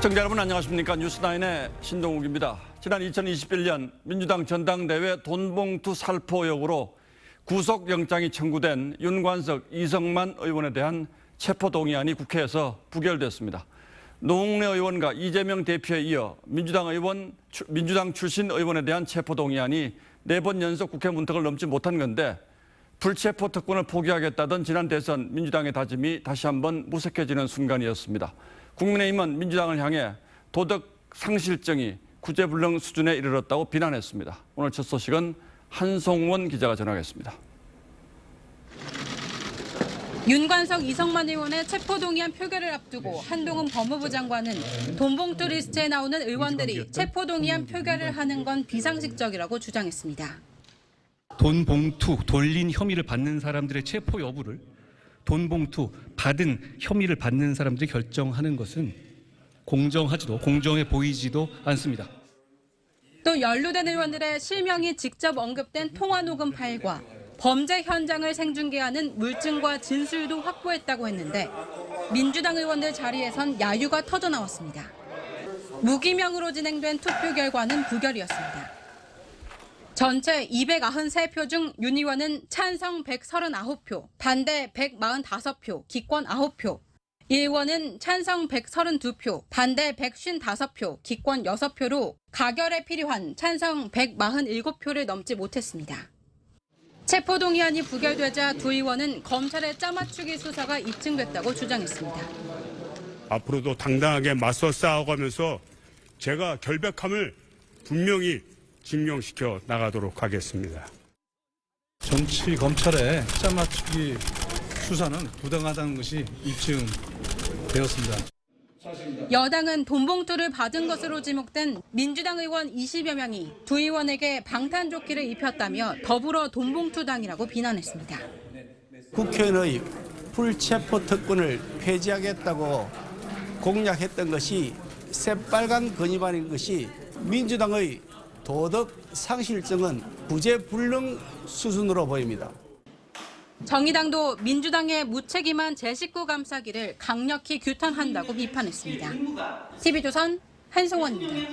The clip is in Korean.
시청자 여러분 안녕하십니까 뉴스나인의 신동욱입니다. 지난 2021년 민주당 전당대회 돈봉투 살포 의혹으로 구속영장이 청구된 윤관석, 이성만 의원에 대한 체포동의안이 국회에서 부결됐습니다. 노웅래 의원과 이재명 대표에 이어 민주당 의원, 출- 민주당 출신 의원에 대한 체포동의안이 네 번 연속 국회 문턱을 넘지 못한 건데 불체포 특권을 포기하겠다던 지난 대선 민주당의 다짐이 다시 한번 무색해지는 순간이었습니다. 국민의힘은 민주당을 향해 도덕 상실증이 구제불능 수준에 이르렀다고 비난했습니다. 오늘 첫 소식은 한송원 기자가 전하겠습니다. 윤관석 이성만 의원의 체포동의안 표결을 앞두고 한동훈 법무부 장관은 돈봉투 리스트에 나오는 의원들이 체포동의안 표결을 하는 건 비상식적이라고 주장했습니다. 돈 봉투 돌린 혐의를 받는 사람들의 체포 여부를 돈 봉투 받은 혐의를 받는 사람들이 결정하는 것은 공정하지도 공정해 보이지도 않습니다. 또 연루된 의원들의 실명이 직접 언급된 통화 녹음 파일과 범죄 현장을 생중계하는 물증과 진술도 확보했다고 했는데 민주당 의원들 자리에선 야유가 터져 나왔습니다. 무기명으로 진행된 투표 결과는 부결이었습니다. 전체 293표 중윤 의원은 찬성 139표, 반대 145표, 기권 9표. 이 의원은 찬성 132표, 반대 155표, 기권 6표로 가결에 필요한 찬성 147표를 넘지 못했습니다. 체포동의안이 부결되자 두 의원은 검찰의 짜맞추기 수사가 입증됐다고 주장했습니다. 앞으로도 당당하게 맞서 싸워가면서 제가 결백함을 분명히 증명시켜 나가도록 하겠습니다. 정치 검찰의 짜맞추기 수사는 부당하다는 것이 입증되었습니다. 여당은 돈봉투를 받은 것으로 지목된 민주당 의원 20여 명이 두 의원에게 방탄조끼를 입혔다며 더불어 돈봉투당이라고 비난했습니다. 국회의원의 불체포 특권을 폐지하겠다고 공약했던 것이 새빨간 건의반인 것이 민주당의 도덕 상실증은 구제불능 수준으로 보입니다. 정의당도 민주당의 무책임한 제 식구 감싸기를 강력히 규탄한다고 비판했습니다. TV조선 한송원입니다.